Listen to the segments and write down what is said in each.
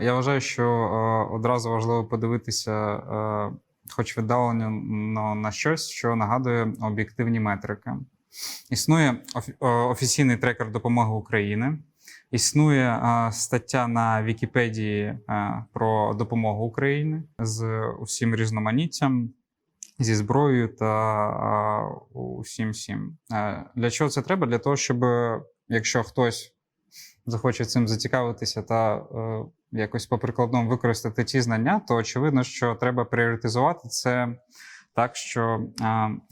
Я вважаю, що е, одразу важливо подивитися, е, хоч віддалено но на щось, що нагадує об'єктивні метрики. Існує е, офіційний трекер допомоги України. Існує стаття на Вікіпедії про допомогу України з усім різноманіттям, зі зброєю та усім всім. Для чого це треба? Для того, щоб якщо хтось захоче цим зацікавитися та якось по прикладному використати ті знання, то очевидно, що треба пріоритизувати це так, що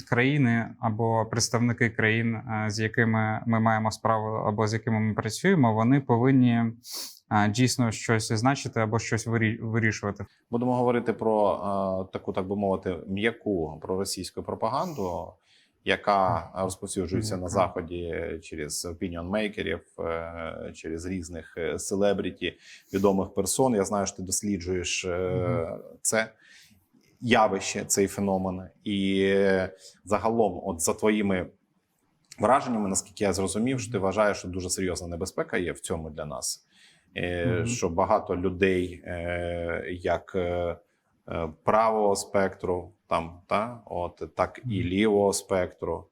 країни або представники країн, з якими ми маємо справу, або з якими ми працюємо, вони повинні дійсно щось значити або щось вирі- вирішувати. Будемо говорити про таку, так би мовити, м'яку проросійську пропаганду, яка розповсюджується на заході через опініонмейкерів, е, через різних селебріті, відомих персон. Я знаю, що ти досліджуєш е, це явище, цей феномен, і загалом, от за твоїми враженнями, наскільки я зрозумів, що ти вважаєш, що дуже серйозна небезпека є в цьому для нас. Е, Мгм. Що багато людей, як правого спектру, там та от так і лівого спектру.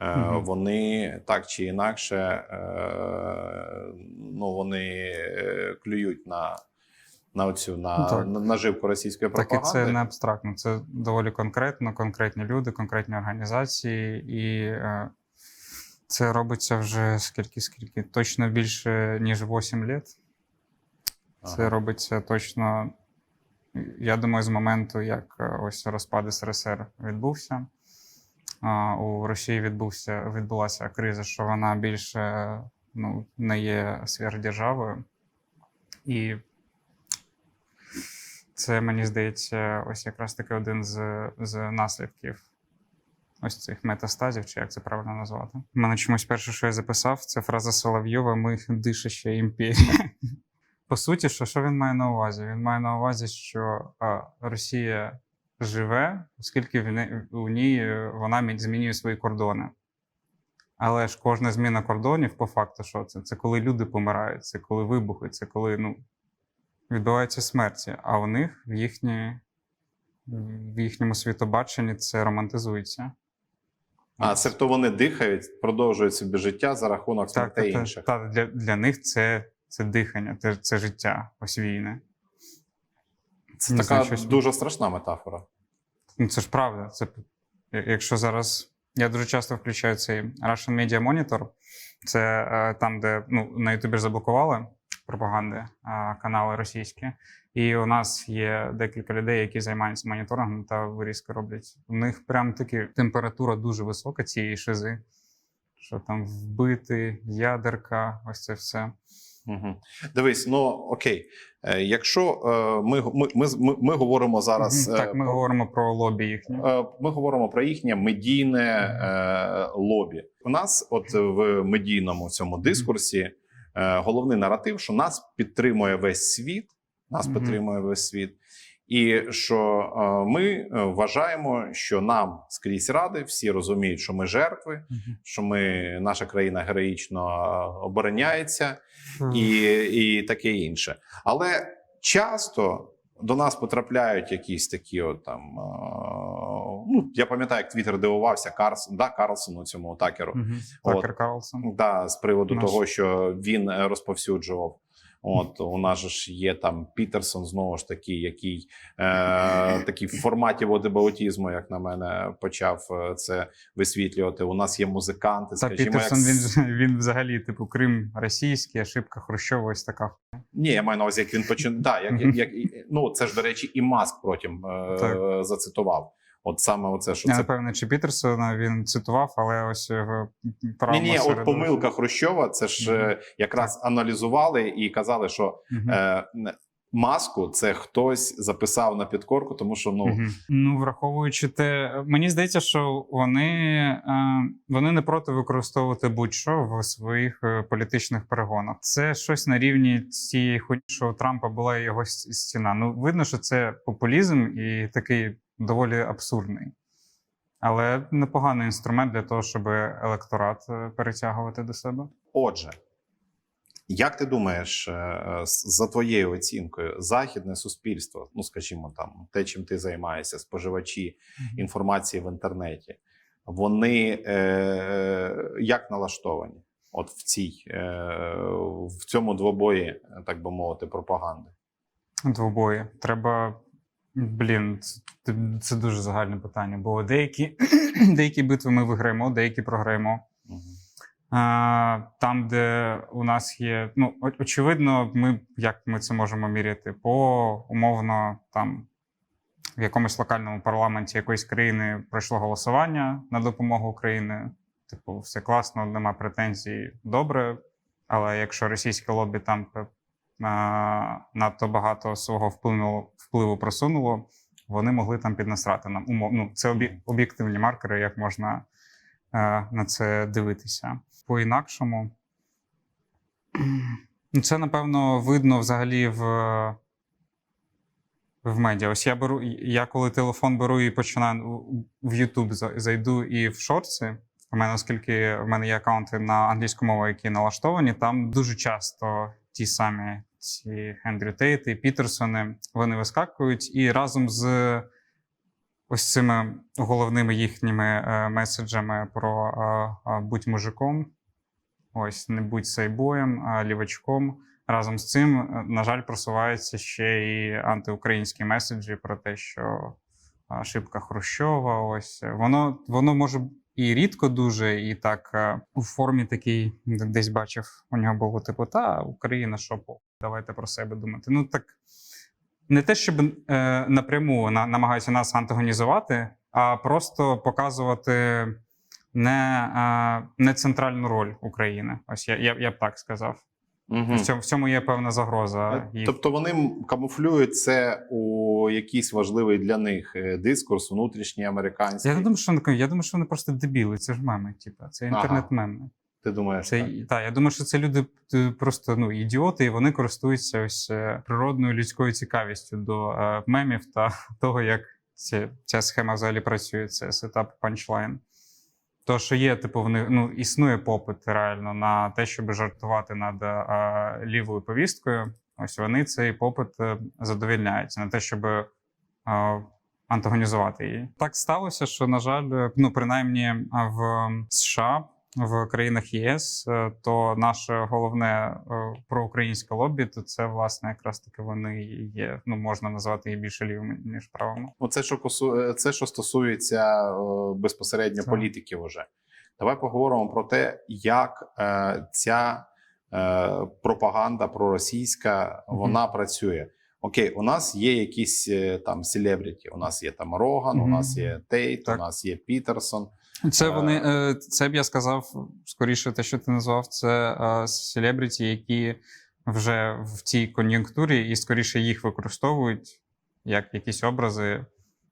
е, Мгм. Вони так чи інакше, е, ну вони е, клюють на, на оцю на, Ну, на наживку російської Так і це не абстрактно, це доволі конкретно, конкретні люди, конкретні організації, і це робиться вже скільки, скільки? Точно більше, ніж 8 літ. Це Ага. робиться точно, я думаю, з моменту, як е, ось розпад СРСР відбувся. У Росії відбувся, відбулася криза, що вона більше ну, не є сверхдержавою. І це, мені здається, ось якраз таки один з, з наслідків ось цих метастазів, чи як це правильно назвати. У мене чомусь перше, що я записав, це фраза Соловйова Ми дишаща імперія. По суті, що, що він має на увазі? Він має на увазі, що а, Росія живе, оскільки в не- у ній е, вона змінює свої кордони. Але ж кожна зміна кордонів, по факту, що це? Це коли люди помирають, це коли вибухи, це коли ну, відбуваються смерті. А у них в, їхні, в їхньому світобаченні це романтизується. А себто вони дихають, продовжують собі життя за рахунок Так, смертей так, інших. так, для, для них це, це дихання, це, це життя ось війни. Це така знаю, щось- дуже страшна метафора. Ну, це ж правда. Це, якщо зараз. Я дуже часто включаю цей Russian Media Monitor. Це е, там, де ну, на Ютубі заблокували пропаганди, е, канали російські. І у нас є декілька людей, які займаються моніторингом та вирізки роблять. У них прям таки температура дуже висока цієї шизи, що там вбити, ядерка, ось це все. Угу. Дивись, ну окей. Е, якщо е, ми, ми, ми, ми, ми говоримо зараз. Так, ми е, говоримо про лобі їхнє. Ми говоримо про їхнє медійне лобі. У нас, от в медійному цьому дискурсі, головний наратив, що нас підтримує весь світ. Нас Мгм. підтримує весь світ. І що е, ми е, вважаємо, що нам скрізь ради, всі розуміють, що ми жертви, що ми наша країна героїчно е, обороняється, і, і таке інше. Але часто до нас потрапляють якісь такі, от там. Ну, я пам'ятаю, як Твіттер дивувався Карсон, да, Карлсону цьому такеру. Такер Карлсон. Да, з приводу Наш- того, що він розповсюджував. От у нас же ж є там Пітерсон, знову ж таки, який е, такий в форматі водебаутізму, як на мене, почав е, це висвітлювати. У нас є музиканти, Та скажімо, Пітерсон як... він, він взагалі, типу, Крим російський, ошибка Хрущова, ось така. Ні, я маю на увазі, як він починав. Да, як, як, як, ну, це ж, до речі, і Маск потім е, зацитував. От саме оце, що Я це. не певний, чи Пітерсона він цитував, але ось в Ні, ні, от помилка Хрущова, це ж е, якраз аналізували і казали, що Мгм. е, маску це хтось записав на підкорку, тому що ну Мгм. ну враховуючи те, мені здається, що вони, е, вони не проти використовувати будь-що в своїх е, політичних перегонах. Це щось на рівні цієї що у Трампа була його стіна. Ну видно, що це популізм і такий доволі абсурдний. Але непоганий інструмент для того, щоб електорат е, перетягувати до себе. отже. Як ти думаєш, е, за твоєю оцінкою, західне суспільство, ну скажімо, там те, чим ти займаєшся, споживачі інформації в інтернеті, вони е, як налаштовані? От в цій е, в цьому двобої, так би мовити, пропаганди? Двобої. Треба. Блін, це, це дуже загальне питання, бо деякі, деякі битви ми виграємо, деякі програємо. Мгм. А, там, де у нас є, ну очевидно, ми як ми це можемо міряти? По умовно, там в якомусь локальному парламенті якоїсь країни пройшло голосування на допомогу Україні. Типу, все класно, нема претензій, добре. Але якщо російське лобі там надто багато свого впливу, впливу просунуло, вони могли там піднасрати нам. Умов, ну, це об'єктивні маркери, як можна е, на це дивитися. По-інакшому. Ну, Це, напевно, видно взагалі в, в медіа. Ось я беру, я коли телефон беру і починаю в YouTube зайду і в шорти. У мене, оскільки в мене є аккаунти на англійську мову, які налаштовані, там дуже часто ті самі ці Ендрю Тейти, Пітерсони, вони вискакують і разом з ось цими головними їхніми е, меседжами про е, е, будь мужиком, ось не будь сайбоєм, а лівачком. Разом з цим, на жаль, просуваються ще і антиукраїнські меседжі про те, що шибка Хрущова. Ось воно, воно може і рідко дуже, і так е, у формі такий десь бачив. У нього було типу, та Україна, що по давайте про себе думати. Ну так не те, щоб е, напряму на, намагаються нас антагонізувати, а просто показувати не, е, не центральну роль України. Ось я, я, я б так сказав. Мгм. В, цьому, в цьому є певна загроза. Їх. Тобто вони камуфлюють це у якийсь важливий для них е, дискурс, внутрішній американський. Я не думаю, що вони я думаю, що вони просто дебіли. Це ж меми, типу, це інтернет-меми. Ти думаєш, Це так? та, я думаю, що це люди е, просто ну ідіоти, і вони користуються ось е, природною людською цікавістю до е, мемів та того, як ця, ця схема взагалі працює. Це сетап панчлайн. То, що є, типу, вони ну існує попит реально на те, щоб жартувати над а, лівою повісткою. Ось вони цей попит е, задовільняють на те, щоб а, антагонізувати її. Так сталося, що на жаль, е, ну принаймні е, в США. В країнах ЄС, е, то наше головне е, проукраїнське лобі, то це власне якраз таки вони є. Ну можна назвати їх більше лівими ніж правими. Ну, це що косу... е, це, що стосується безпосередньо Так. політиків, уже давай поговоримо про те, як е, ця е, пропаганда проросійська вона працює. Окей, у нас є якісь там селебріті. У нас є там Роган, у нас є Тейт, Так. у нас є Пітерсон. Це Е, вони е, це б я сказав скоріше, те, що ти назвав, це е, селебріті, які вже в цій кон'юнктурі, і скоріше їх використовують як якісь образи.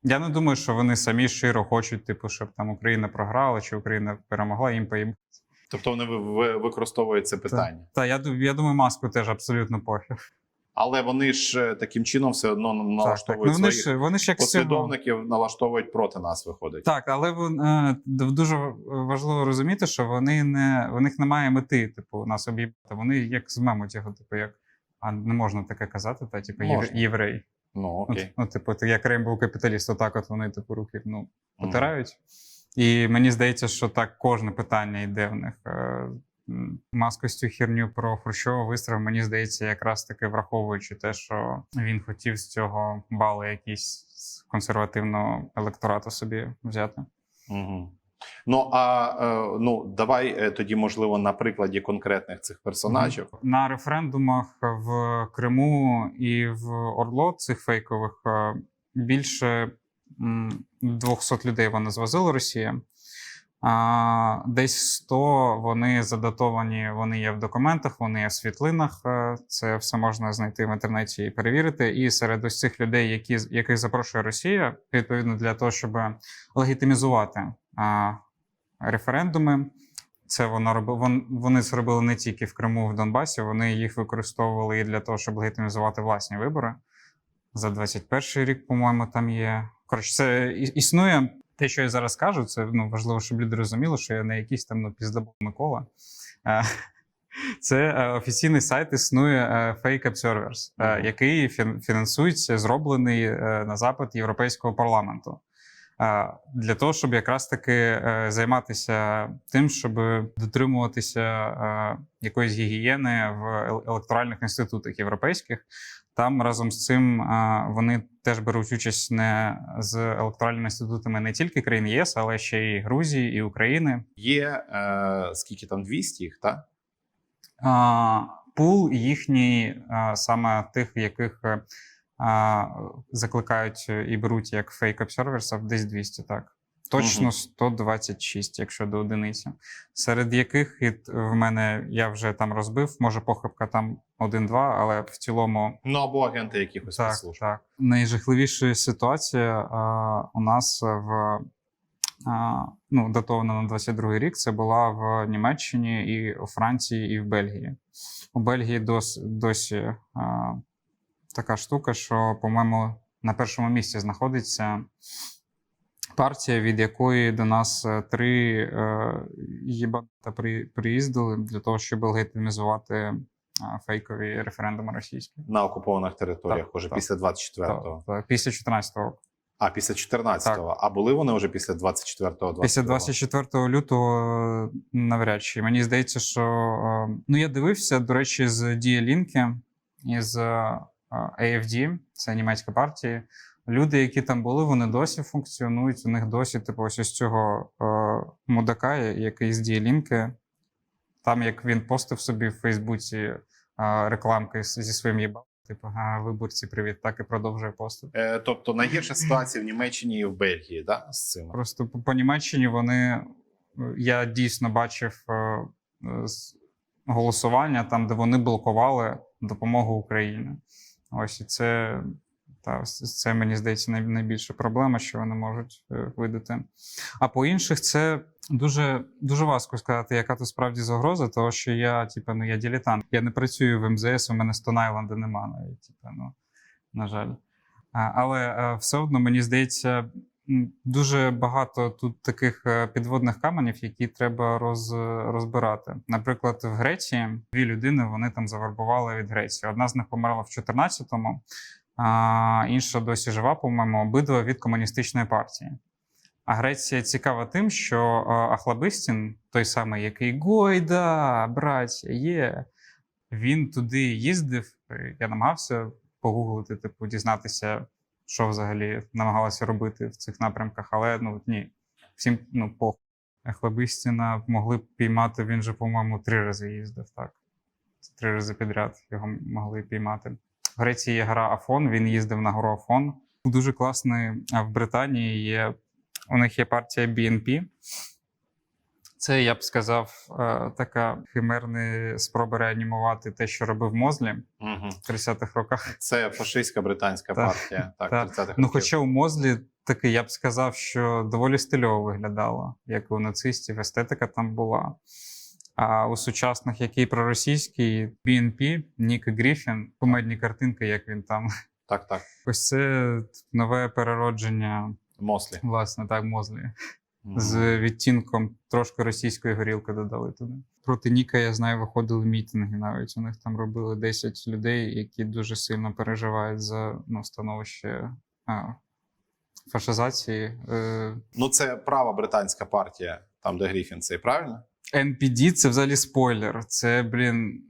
Я не думаю, що вони самі щиро хочуть, типу, щоб там Україна програла чи Україна перемогла їм поїм. Тобто вони ви- ви- використовують це питання. Та я, я думаю, маску теж абсолютно похер. Але вони ж е, таким чином все одно Так, так. налаштовують Ну, вони своїх ж вони ж як послідовників, налаштовують проти нас. Виходить. Так, але е, дуже важливо розуміти, що вони не в них немає мети, типу, нас об'їбати. Вони як з мему цього, типу, як а не можна таке казати, та типу Можна. єврей. Ну окей. ну, типу, ти як Рейнбоу капіталіст, отак от вони типу руки ну, потирають. І мені здається, що так кожне питання йде в них. Маскостю херню про Хрущова вистріл, мені здається, якраз таки враховуючи те, що він хотів з цього бали якісь з консервативного електорату собі взяти. Угу. Ну а е, ну давай е, тоді, можливо, на прикладі конкретних цих персонажів. На референдумах в Криму і в Орло цих фейкових е, більше м, 200 людей вони звозили Росія. А, десь 100 вони задатовані, вони є в документах, вони є в світлинах. е, Це все можна знайти в інтернеті і перевірити. І серед ось цих людей, які, яких запрошує Росія, відповідно для того, щоб легітимізувати а, референдуми. Це воно робило. Вони це робили не тільки в Криму, в Донбасі. Вони їх використовували і для того, щоб легітимізувати власні вибори. За 21 рік, по-моєму, там є. Коротше, це існує. Те, що я зараз кажу, це ну, важливо, щоб люди розуміли, що я не якийсь там ну, піздабол Микола. Е, Це е, офіційний сайт існує е, Fake Observers, який фінансується, зроблений на запит Європейського парламенту. Для того, щоб якраз таки займатися тим, щоб дотримуватися якоїсь гігієни в електоральних інститутах європейських. Там разом з цим е, вони теж беруть участь не з електоральними інститутами не тільки країн ЄС, але ще й Грузії і України. Є е, скільки там 200 їх, так? Пул їхній, а, саме тих, яких е, закликають і беруть як фейк обсерверсів, десь 200, так. Точно 126, якщо до одиниці. Серед яких і в мене я вже там розбив, може похибка там 1-2, але в цілому Ну або агенти якихось так, так. Найжахливіша ситуація а, у нас в а, ну, датована на 22 рік. Це була в Німеччині і у Франції, і в Бельгії. У Бельгії дос, досі а, така штука, що, по-моєму, на першому місці знаходиться партія, від якої до нас е, три е, їбата при, приїздили для того, щоб легітимізувати фейкові референдуми російські. На окупованих територіях, Так, уже так. після 24-го. Так, після 14-го року. А після 14-го. А були вони вже після 24-го? Після 22-го? 24 лютого е, навряд чи. Мені здається, що е, ну я дивився, до речі, з Діалінки і з е, AFD, це німецька партія. Люди, які там були, вони досі функціонують. У них досі, типу, ось ось цього е, мудака, який з Діалінки. Там як він постив собі в Фейсбуці е, рекламки зі своїм їбалом, типу, «Га, виборці, привіт, так і продовжує постити. Е, тобто найгірша ситуація в Німеччині і в Бельгії, да, з цим? Просто по, по Німеччині вони е, я дійсно бачив е, е, голосування там, де вони блокували допомогу Україні. Ось і це, та, це мені здається найбільша проблема, що вони можуть е, видати. А по інших, це дуже, дуже важко сказати, яка тут справді загроза, тому що я, типу, ну я дилетант. Я не працюю в МЗС, у мене Stone Island нема навіть, типу, ну, на жаль. Але е, все одно мені здається, дуже багато тут таких е, підводних каменів, які треба роз, розбирати. Наприклад, в Греції дві людини вони там завербували від Греції. Одна з них померла в 14-му, а інша досі жива, по-моєму, обидва від комуністичної партії. А Греція цікава тим, що Ахлабистін, той самий, який Гойда, браття, є, він туди їздив. Я намагався погуглити, типу, дізнатися, що взагалі намагалися робити в цих напрямках, але ну ні, всім ну похуй. Хлебистіна могли б піймати. Він же, по-моєму, три рази їздив. Так, три рази підряд його могли піймати. В Греції є гра Афон. Він їздив на гору Афон. Дуже класний. В Британії є у них є партія BNP. Це, я б сказав, е, така химерна спроба реанімувати те, що робив Мозлі Угу. в 30-х роках. Це фашистська британська Так, партія, так, так. 30-х Ну, хоча у Мозлі таки, я б сказав, що доволі стильово виглядало, як і у нацистів, естетика там була. А у сучасних, який проросійський, BNP, Нік Гріфін, кумедні картинки, як він там. Так, так. Ось це нове переродження, Мослі. власне, так, Мозлі. Мгм. З відтінком трошки російської горілки додали туди. Проти Ніка, я знаю, виходили мітинги навіть. У них там робили 10 людей, які дуже сильно переживають за ну, становище а, фашизації. Е, Ну, це права британська партія, там, де Гріфін, цей правильно? NPD це взагалі спойлер. Це, блін.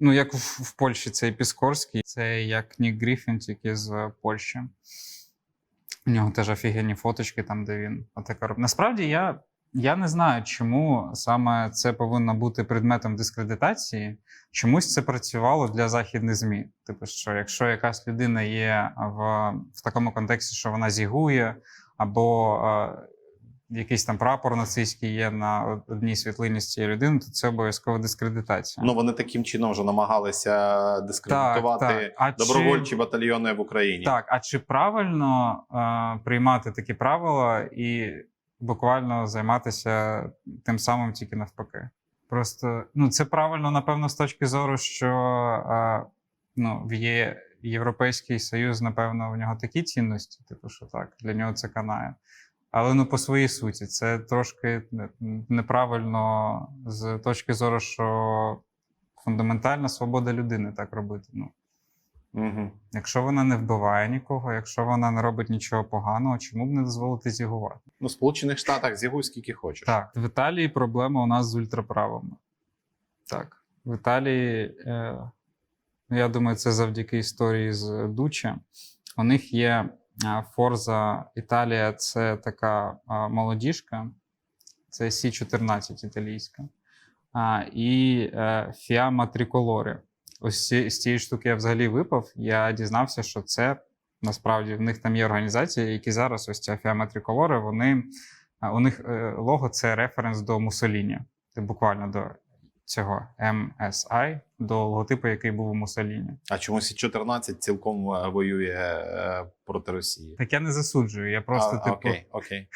Ну, як в, в Польщі цей Піскорський, це як Нік Гріфін, тільки з Польщі. У нього теж офігенні фоточки, там, де він отака робить. Насправді я, я не знаю, чому саме це повинно бути предметом дискредитації. Чомусь це працювало для західних ЗМІ. Типу, що якщо якась людина є в, в такому контексті, що вона зігує, або е, якийсь там прапор нацистський є на одній світлині з цієї людини, то це обов'язково дискредитація. Ну, вони таким чином вже намагалися дискредитувати так. А чи- добровольчі батальйони в Україні. Так, а чи правильно е, приймати такі правила і буквально займатися тим самим тільки навпаки? Просто ну це правильно, напевно, з точки зору, що е, ну, в є Європейський Союз, напевно, в нього такі цінності, типу, що так, для нього це канає. Але ну по своїй суті, це трошки неправильно з точки зору, що фундаментальна свобода людини так робити. Ну, Угу. якщо вона не вбиває нікого, якщо вона не робить нічого поганого, чому б не дозволити зігувати? Ну, в Сполучених Штатах з'явуй скільки хочеш. Так, в Італії проблема у нас з ультраправими. Так. В Італії, е, ну, я думаю, це завдяки історії з Дуче. У них є е, Форза Італія, це така е, молодіжка, це Сі-14 італійська. І е, Фіама Триколори. Ось з цієї штуки я взагалі випав. Я дізнався, що це насправді в них там є організації, які зараз ось ця Фіама Триколори, вони У них е, лого це референс до Муссоліні, буквально до цього MSI, до логотипу, який був у Муссоліні. А чомусь 14 цілком е, воює е, проти Росії. Так я не засуджую. Я просто а, типу, Окей, окей.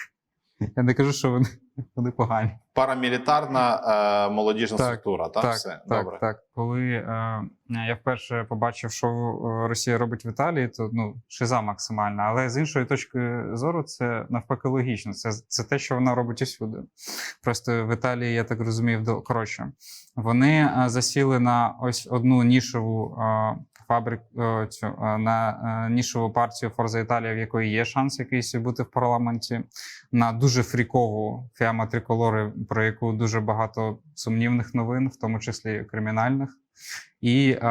я не кажу, що вони, вони погані. Парамілітарна е, молодіжна Так, структура, так? так, Все, так, добре. так. Коли е, я вперше побачив, що е, Росія робить в Італії, то ну шиза максимальна. Але з іншої точки зору, це навпаки логічно. Це, це те, що вона робить усюди. Просто в Італії, я так розумів, до коротше, вони е, засіли на ось одну нішеву е, фабрику е, цю е, на нішову партію Форза Італія, в якої є шанс якийсь бути в парламенті, на дуже фрікову Фіама Триколори, про яку дуже багато сумнівних новин, в тому числі кримінальних. І е,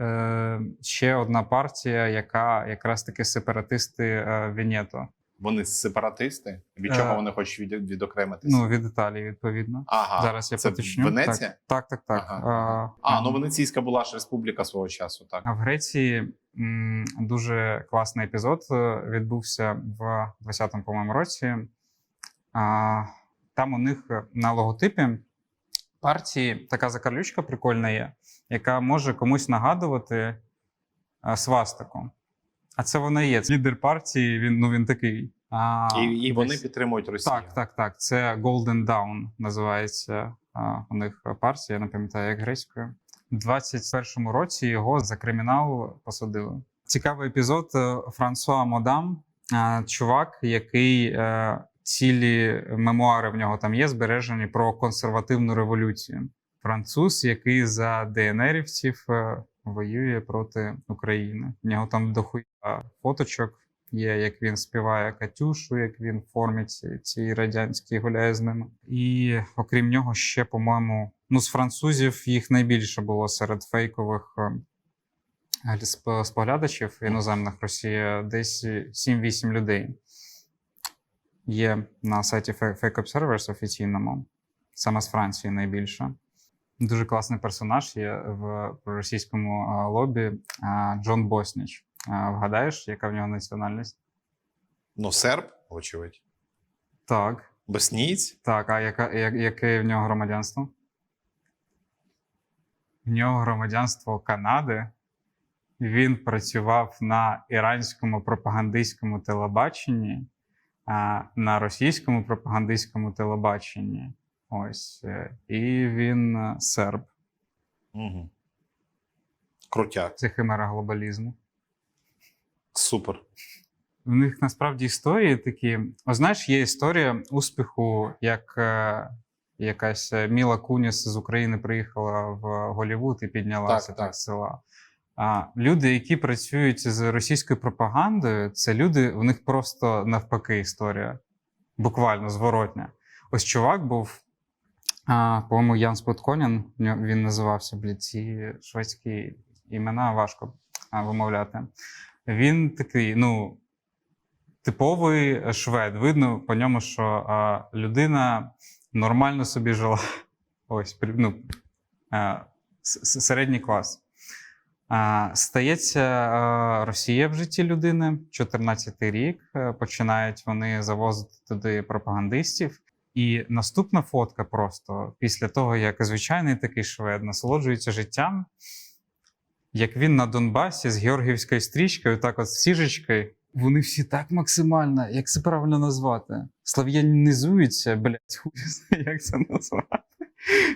е, ще одна партія, яка якраз таки сепаратисти е, Венето. Вони сепаратисти? Від чого Е, вони хочуть від, відокремитися? Ну, від Італії, відповідно. ага, Зараз я це поточню. Венеція? Так, так, так. так. Ага. А, А, ну Венеційська була ж республіка свого часу, так. А в Греції м, дуже класний епізод е, відбувся в 20-му, по-моєму, році. А, там у них е, на логотипі партії така закарлючка прикольна є, яка може комусь нагадувати свастику. А це вона є. Лідер партії, він, ну, він такий. А, І, і вони десь- підтримують Росію. так, так, так. Це Golden Dawn називається а, у них партія, я не пам'ятаю, як грецькою. У 21-му році його за кримінал посадили. Цікавий епізод е, Франсуа Модам, е, чувак, який е, цілі мемуари в нього там є, збережені про консервативну революцію. Француз, який за ДНРівців е, воює проти України. В нього там дохуя фоточок є, як він співає Катюшу, як він в формі ці- цій радянській гуляє з ними. І окрім нього, ще, по-моєму, ну з французів їх найбільше було серед фейкових е, споглядачів іноземних Росії, десь 7-8 людей. Є на сайті Fa- Fake Observers офіційному, саме з Франції найбільше. Дуже класний персонаж є в російському лобі Джон Босніч. Вгадаєш, яка в нього національність? Ну, серб, очевидь. Так. Боснійць. Так, а яка, я- яке в нього громадянство? В нього громадянство Канади. Він працював на іранському пропагандистському телебаченні, на російському пропагандистському телебаченні. Ось. е, І він е, серб. Угу. Крутяк. Це химера глобалізму. Супер. В них насправді історії такі. О, знаєш, є історія успіху, як е, якась е, Міла Куніс з України приїхала в Голівуд і піднялася Так, так, села. А люди, які працюють з російською пропагандою, це люди, у них просто навпаки історія. Буквально зворотня. Ось чувак був, а, по-моєму, Ян Спотконін, він називався, блядь, ці шведські імена важко вимовляти. Він такий, ну, типовий швед. Видно по ньому, що а, людина нормально собі жила. Ось, ну, а, середній клас. А, стається а, Росія в житті людини, 14-й рік. е, Починають вони завозити туди пропагандистів. І наступна фотка просто після того, як звичайний такий швед насолоджується життям, як він на Донбасі з Георгіївською стрічкою, так от з сіжечкою, вони всі так максимально, як це правильно назвати? Слав'янізуються, блять, хуй як це назвати.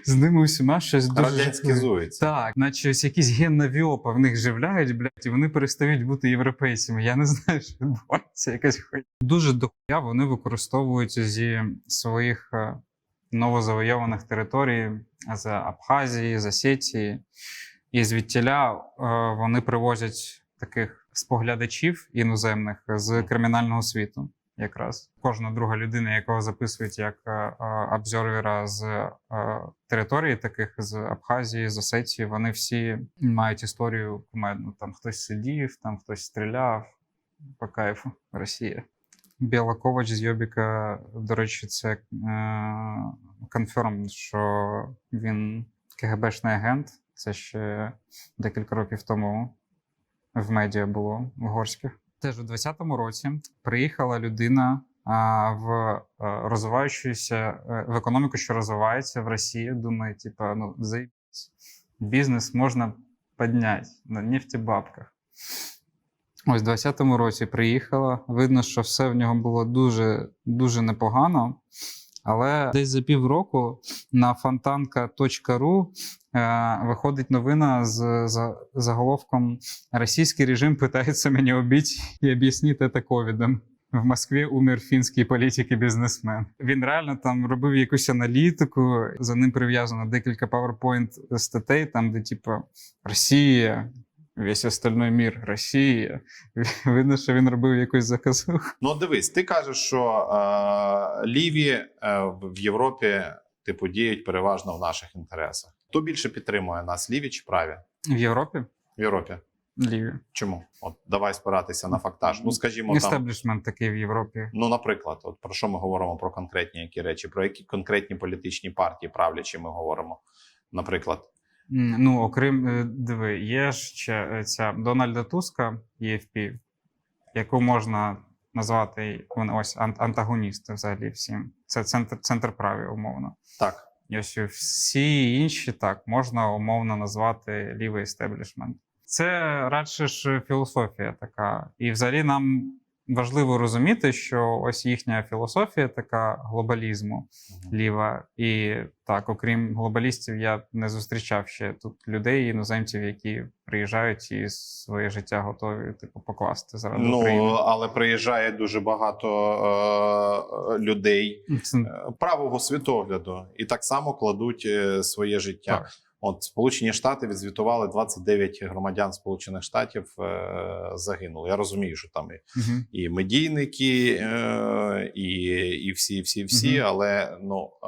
З ними усіма щось дуже. Радянськізується. Так, наче ось якісь геннові опа в них живляють, блядь, і вони перестають бути європейцями. Я не знаю, що відбувається, якась хуйня. Дуже дохуя вони використовують зі своїх е, новозавойованих територій з Абхазії, з Осетії. І звідтіля е, вони привозять таких споглядачів іноземних з кримінального світу. Якраз кожна друга людина, якого записують як е, е, обзорвера з е, території, таких з Абхазії, з Осетії, вони всі мають історію кумедну. Там хтось сидів, там хтось стріляв. По кайфу, Росія. Біла Ковач з Йобіка, до речі, це е, конферм, що він КГБшний агент. Це ще декілька років тому в медіа було в Горських. Теж у 20-му році приїхала людина в е, розвиваючуся е, в економіку, що розвивається в Росії. Думає, типу, ну заїбсь, бізнес можна підняти на нефтебабках. Ось у 20-му році приїхала. Видно, що все в нього було дуже дуже непогано. Але десь за півроку на фонтанка.ру е, виходить новина з заголовком Російський режим питається мені убити і об'яснити це ковідом. В Москві умер фінський політик і бізнесмен. Він реально там робив якусь аналітику. За ним прив'язано декілька PowerPoint статей, там, де типу Росія, весь остальной мір, Росія. Видно, що він робив якусь заказуху. Ну, дивись, ти кажеш, що е, ліві е, в Європі типу діють переважно в наших інтересах. Хто більше підтримує нас, ліві чи праві? В Європі? В Європі. Ліві. Чому? От давай спиратися на фактаж. Ну, скажімо, там. Істеблішмент такий в Європі. Ну, наприклад, от про що ми говоримо про конкретні які речі, про які конкретні політичні партії правлячі ми говоримо. Наприклад, Ну, окрім е, диви, є ще е, ця Дональда Туска, EFP, яку можна назвати ось ан- антагоністи взагалі всім. Це центр, центр праві, умовно. так. І ось всі інші так можна умовно назвати лівий істеблішмент. Це радше ж філософія така. І взагалі нам важливо розуміти, що ось їхня філософія така глобалізму ліва. І так, окрім глобалістів, я не зустрічав ще тут людей, іноземців, які приїжджають і своє життя готові типу покласти заради Ну, України. але приїжджає дуже багато е, людей е, правого світогляду і так само кладуть е, своє життя. Так. От Сполучені Штати відзвітували 29 громадян Сполучених Штатів е, загинули. Я розумію, що там і, Мгм. і медійники, е, і, і всі, всі, всі, Мгм. але ну е,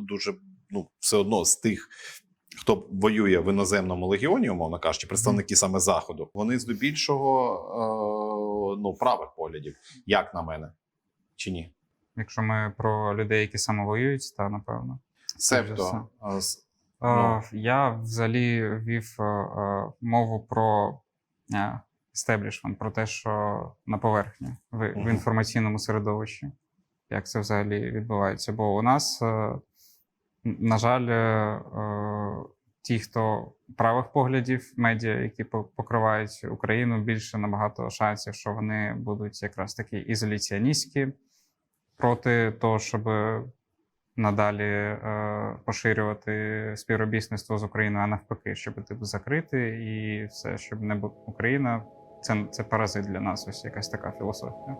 дуже ну, все одно з тих. Хто воює в іноземному легіоні, умовно кажучи, представники саме заходу, вони здебільшого е, ну правих поглядів, як на мене, чи ні? Якщо ми про людей, які самовоюють, то напевно. Себто е, Е, Я взагалі вів е, е, мову про естеблішмент, про те, що на поверхні в, в інформаційному середовищі, як це взагалі відбувається. Бо у нас, е, на жаль, е, е, ті, хто правих поглядів, медіа, які по- покривають Україну, більше набагато шансів, що вони будуть якраз такі ізоляціоністські проти того, щоб надалі е, поширювати співробітництво з Україною, а навпаки, щоб типу закрити і все, щоб не Україна. Це, це паразит для нас, ось якась така філософія.